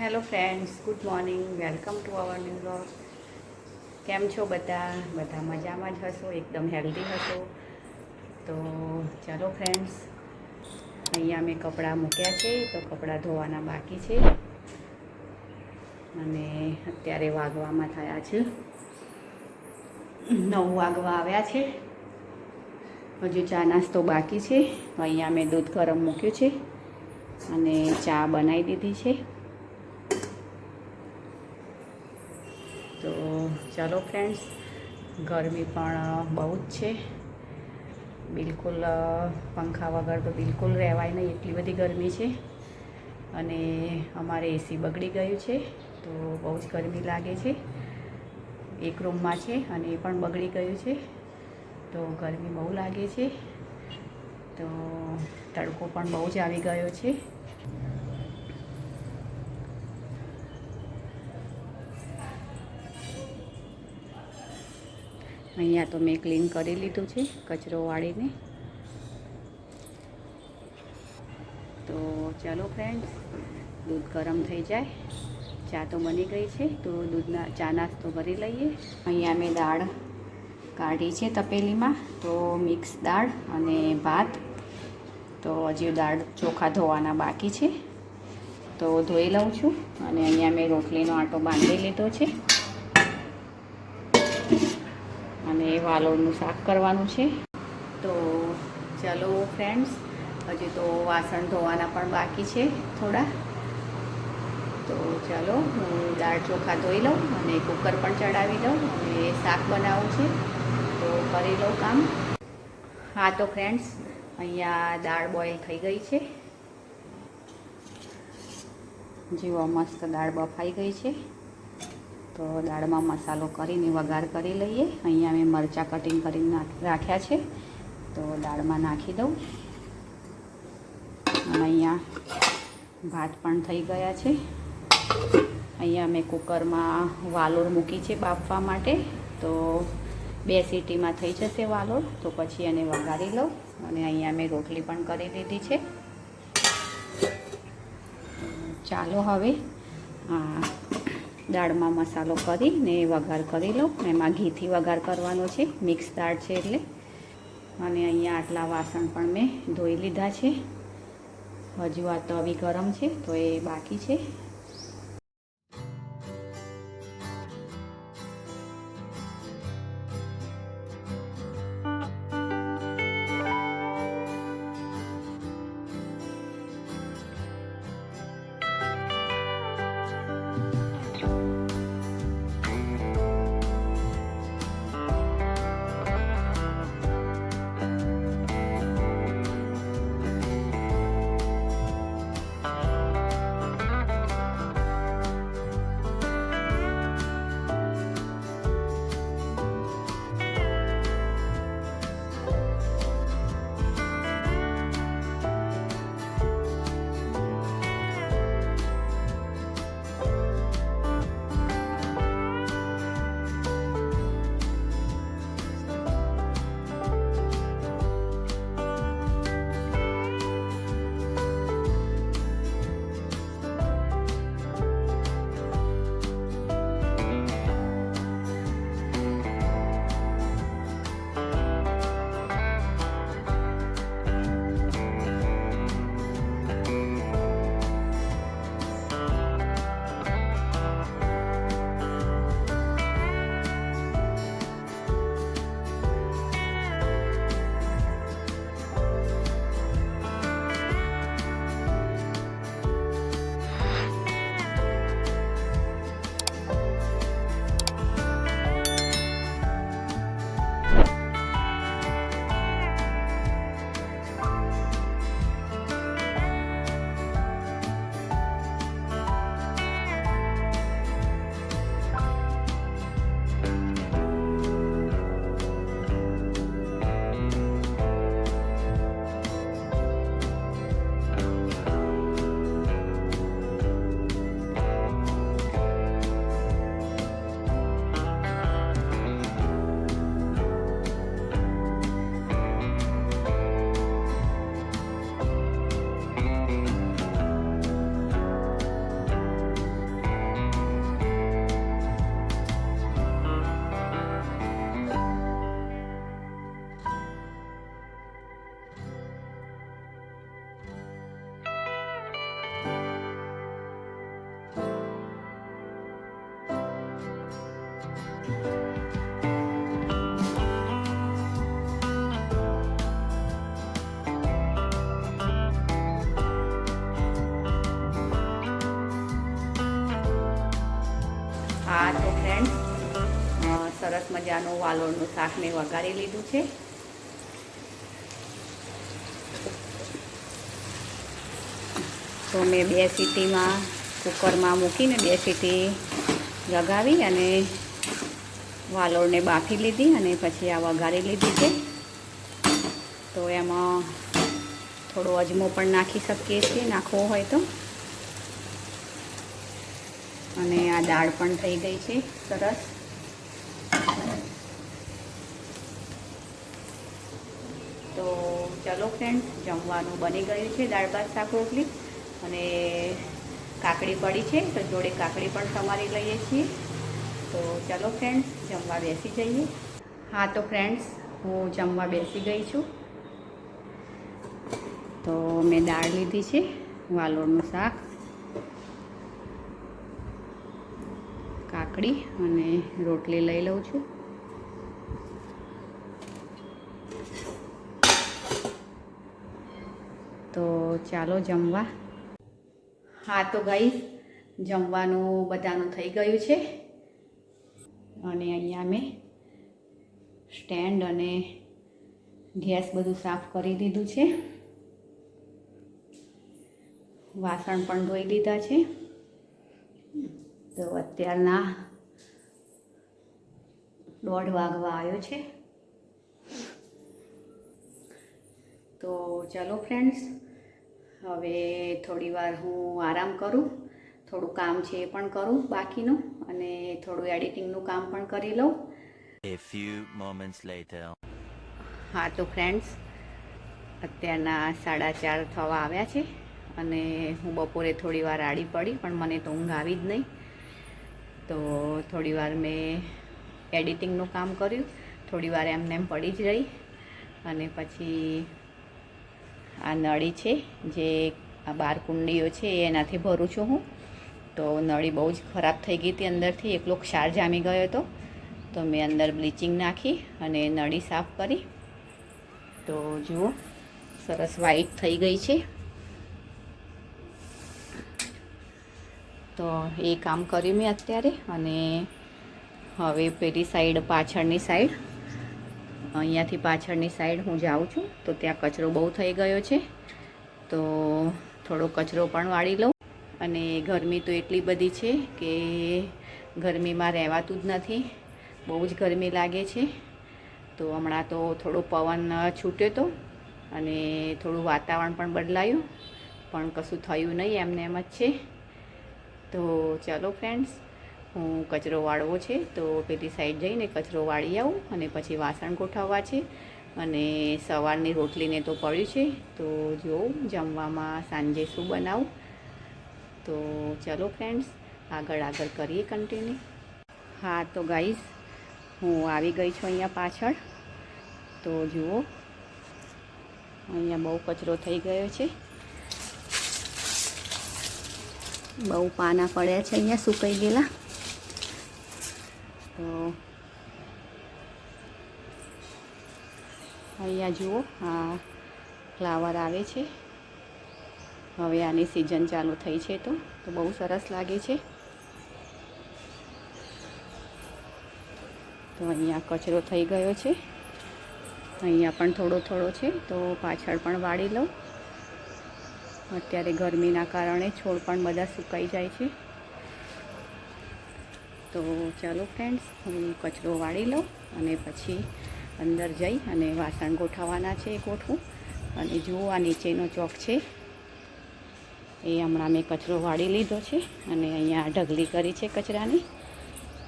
Hello friends good morning welcome to our new blog કેમ છો બધા? બધા મજામાં જ હશો? એકદમ હેલ્ધી હશો? તો ચાલો ફ્રેન્ડ્સ અહીંયા મેં કપડાં મૂક્યા છે, તો કપડાં ધોવાના બાકી છે. અને અત્યારે વાગવામાં થયા છે. નવ વાગવા આવ્યા છે. હજુ ચા નાસ્તો બાકી છે. અહીંયા મેં દૂધ ગરમ મૂક્યું છે. અને ચા બનાવી દીધી છે તો ચાલો ફ્રેન્ડ્સ ગરમી પણ બહુ જ છે. બિલકુલ પંખા વગર તો બિલકુલ રહેવાય નહીં, એટલી બધી ગરમી છે. અને અમારે એસી બગડી ગયું છે, તો બહુ જ ગરમી લાગે છે. એક રૂમમાં છે અને એ પણ બગડી ગયું છે. તો ગરમી બહુ લાગે છે. તો તડકો પણ બહુ જ આવી ગયો છે. અહીંયા તો મેં ક્લીન કરી લીધું છે કચરો વાળીને. તો ચાલો ફ્રેન્ડ્સ દૂધ ગરમ થઈ જાય. ચા તો બની ગઈ છે, તો દૂધના ચા નાસ્તો કરી લઈએ. અહીંયા મેં દાળ કાઢી છે તપેલીમાં, તો મિક્સ દાળ અને ભાત. તો હજી દાળ ચોખા ધોવાના બાકી છે. તો ધોઈ લઉં છું અને અહીંયા મેં રોટલીનો આટો બાંધી લીધો છે. અને વાલોળનું શાક કરવાનું છે. તો ચાલો ફ્રેન્ડ્સ, હજી તો વાસણ ધોવાના પણ બાકી છે થોડા. તો ચાલો, હું દાળ ચોખા ધોઈ લઉં અને કુકર પણ ચડાવી દઉં અને શાક બનાવવું છે. તો કરી લઉં કામ. હા તો ફ્રેન્ડ્સ, અહીંયા દાળ બોઇલ થઈ ગઈ છે. જેવો મસ્ત દાળ બફાઈ ગઈ છે. તો દાળમાં મસાલો કરીને વઘાર કરી લઈએ. અહીંયા મેં મરચાં કટિંગ કરીને રાખ્યા છે. તો દાળમાં નાખી દઉં. અને અહીંયા ભાત પણ થઈ ગયા છે. અહીંયા મેં કુકરમાં વાલોળ મૂકી છે બાફવા માટે. તો બે સીટીમાં થઈ જશે વાલોળ. તો પછી એને વઘારી લઉં. અને અહીંયા મેં રોટલી પણ કરી દીધી છે. ચાલો હવે દાળમાં મસાલો કરીને વઘાર કરી લઉં. એમાં ઘીથી વઘાર કરવાનો છે. મિક્સ દાળ છે એટલે. અને અહીંયા આટલા વાસણ પણ મેં ધોઈ લીધા છે. હજુ આ તવી ગરમ છે, તો એ બાકી છે. મજાનું વાલોળનું શાક મેં વઘારી લીધું છે. તો મેં બે સીટીમાં કુકરમાં મૂકીને બે સીટી લગાવી અને વાલોળને બાફી લીધી અને પછી આ વઘારી લીધી છે. તો એમાં થોડો અજમો પણ નાખી શકીએ છીએ, નાખવો હોય તો. અને આ દાળ પણ થઈ ગઈ છે સરસ તો ચલો ફ્રેન્ડ જમવાનું બની ગયું છે, દાળ ભાત, શાક, રોટલી. અને કાકડી પડી છે, તો જોડે કાકડી પણ સમારી લઈએ છીએ. તો ચલો ફ્રેન્ડ્સ જમવા બેસી જઈએ. હા, તો ફ્રેન્ડ્સ હું જમવા બેસી ગઈ છું. તો મેં દાળ લીધી છે, વાલોળનું શાક, કાકડી અને રોટલી લઈ લઉં છું. તો ચાલો જમવા. હા, તો ગઈ જમવાનું બધાનું થઈ ગયું છે. અને અહીંયા મેં સ્ટેન્ડ અને ગેસ બધું સાફ કરી દીધું છે. વાસણ પણ ધોઈ લીધા છે. તો અત્યારના દોઢ વાગવા આવ્યો છે. તો ચલો ફ્રેન્ડ્સ હવે થોડી વાર હું આરામ કરું થોડું કામ છે એ પણ કરું બાકીનું અને થોડું એડિટિંગનું કામ પણ કરી લઉં A few moments later. હા તો ફ્રેન્ડ્સ અત્યારના સાડા ચાર થવા આવ્યા છે અને હું બપોરે થોડી વાર આડી પડી પણ મને તો ઊંઘ આવી જ નહીં તો થોડી વાર મેં એડિટિંગનું કામ કર્યું થોડી વાર એમને એમ પડી જ રહી અને પછી આ નળી છે, જે આ બાર કુંડીઓ છે એનાથી ભરું છું હું. તો નળી બહુ જ ખરાબ થઈ ગઈ હતી અંદરથી, એકલો ક્ષાર જામી ગયો હતો. તો મેં અંદર બ્લીચિંગ નાખી અને નળી સાફ કરી. તો જુઓ, સરસ વ્હાઈટ થઈ ગઈ છે. તો એ કામ કર્યું મેં અત્યારે અને હવે પેલી સાઈડ, પાછળની સાઈડ અહીંયાથી પાછળની સાઈડ હું જાઉં છું, તો ત્યાં કચરો બહુ થઈ ગયો છે. તો થોડો કચરો પણ વાળી લઉં. અને ગરમી તો એટલી બધી છે કે ગરમીમાં રહેવાતું જ નથી. બહુ જ ગરમી લાગે છે. તો હમણાં તો થોડો પવન છૂટ્યો હતો અને થોડું વાતાવરણ પણ બદલાયું, પણ કશું થયું નહીં એમને એમ જ છે. તો ચાલો ફ્રેન્ડ્સ હું કચરો વાળવો છે, તો પેલી સાઈડ જઈને કચરો વાળી આવું અને પછી વાસણ ગોઠવવા છે. અને સવારની રોટલીને તો પડ્યું છે, તો જોઉં જમવામાં સાંજે શું બનાવું. તો ચલો ફ્રેન્ડ્સ, આગળ આગળ કરીએ કન્ટિન્યુ હા, તો ગાઈસ, હું આવી ગઈ છું અહીંયા પાછળ. તો જુઓ, અહીંયા બહુ કચરો થઈ ગયો છે. બહુ પાના પડ્યા છે અહીંયા સુકાઈ ગયેલા. તો અહીંયા જુઓ, આ ફ્લાવર આવે છે. હવે આની સિઝન ચાલુ થઈ છે તો તો બહુ સરસ લાગે છે. તો અહીંયા કચરો થઈ ગયો છે. અહીંયા પણ થોડો થોડો છે, તો પાછળ પણ વાળી લઉં. અત્યારે ગરમીના કારણે છોડ પણ બધા સુકાઈ જાય છે. તો ચાલો ફ્રેન્ડ્સ હું કચરો વાળી લઉં અને પછી અંદર જઈ અને વાસણ ગોઠવવાના છે ગોઠવું અને જુઓ આ નીચેનો ચોક છે. એ હમણાં મેં કચરો વાળી લીધો છે અને અહીંયા ઢગલી કરી છે કચરાની.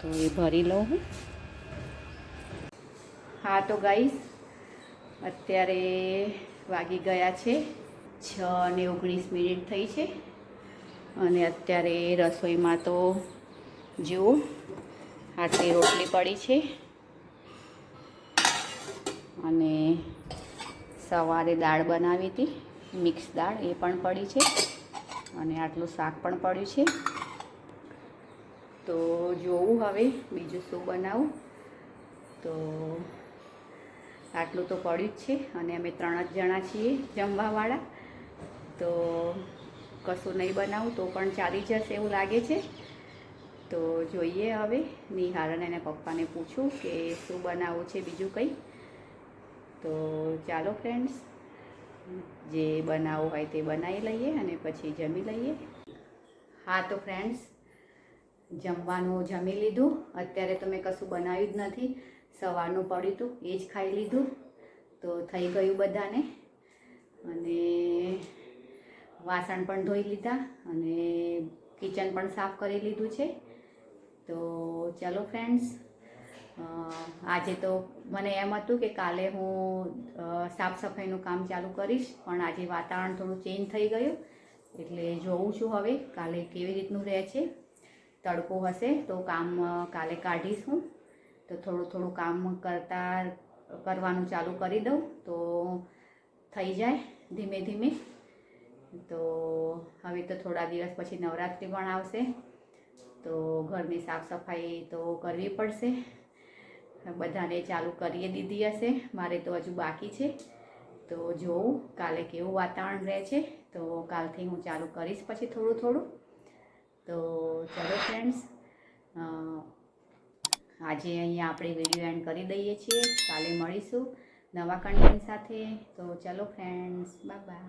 તો એ ભરી લઉં હું. હા, તો ગાઈસ અત્યારે વાગી ગયા છે છ ને ઓગણીસ મિનિટ થઈ છે. અને અત્યારે રસોઈમાં તો જુઓ આટલી રોટલી પડી છે. અને સવારે દાળ બનાવી હતી, મિક્સ દાળ એ પણ પડી છે અને આટલું શાક પણ પડ્યું છે. તો જોવું હવે બીજું શું બનાવું. તો આટલું તો પડ્યું જ છે અને અમે ત્રણ જ જણા છીએ જમવાવાળા. તો કશું નહીં બનાવું તો પણ ચાલી જશે એવું લાગે છે. તો જોઈએ હવે. નિહારણ અને પપ્પાને પૂછું કે શું બનાવવું છે બીજું કંઈ. તો ચાલો ફ્રેન્ડ્સ, જે બનાવવું હોય તે બનાવી લઈએ અને પછી જમી લઈએ. હા, તો ફ્રેન્ડ્સ, જમવાનું જમી લીધું. અત્યારે તો મેં કશું બનાવ્યું જ નથી. સવારનું પડ્યું હતું, એ જ ખાઈ લીધું. તો થઈ ગયું બધાને. અને વાસણ પણ ધોઈ લીધા અને કિચન પણ સાફ કરી લીધું છે. તો ચાલો ફ્રેન્ડ્સ આજે તો મને એમ હતું કે કાલે હું સાફ સફાઈનું કામ ચાલુ કરીશ, પણ આજે વાતાવરણ થોડું ચેન્જ થઈ ગયું, એટલે જોઉં છું હવે કાલે કેવી રીતનું રહે છે. તડકો હશે તો કામ કાલે કાઢીશ હું. તો થોડું થોડું કામ કરતા, કરવાનું ચાલુ કરી દઉં, તો થઈ જાય ધીમે ધીમે. તો હવે તો થોડા દિવસ પછી નવરાત્રિ પણ આવશે. તો ઘરની સાફ સફાઈ તો કરવી પડશે. બધાને ચાલુ કરીએ દીધી હશે. મારે તો હજુ બાકી છે. તો જોઉં કાલે કેવું વાતાવરણ રહે છે. તો કાલથી હું ચાલુ કરીશ પછી થોડું થોડું. તો ચલો ફ્રેન્ડ્સ આજે અહીંયા આપણે વીડિયો એન્ડ કરી દઈએ છીએ. કાલે મળીશું નવા કન્ટેન્ટ સાથે. તો ચલો ફ્રેન્ડ્સ બાય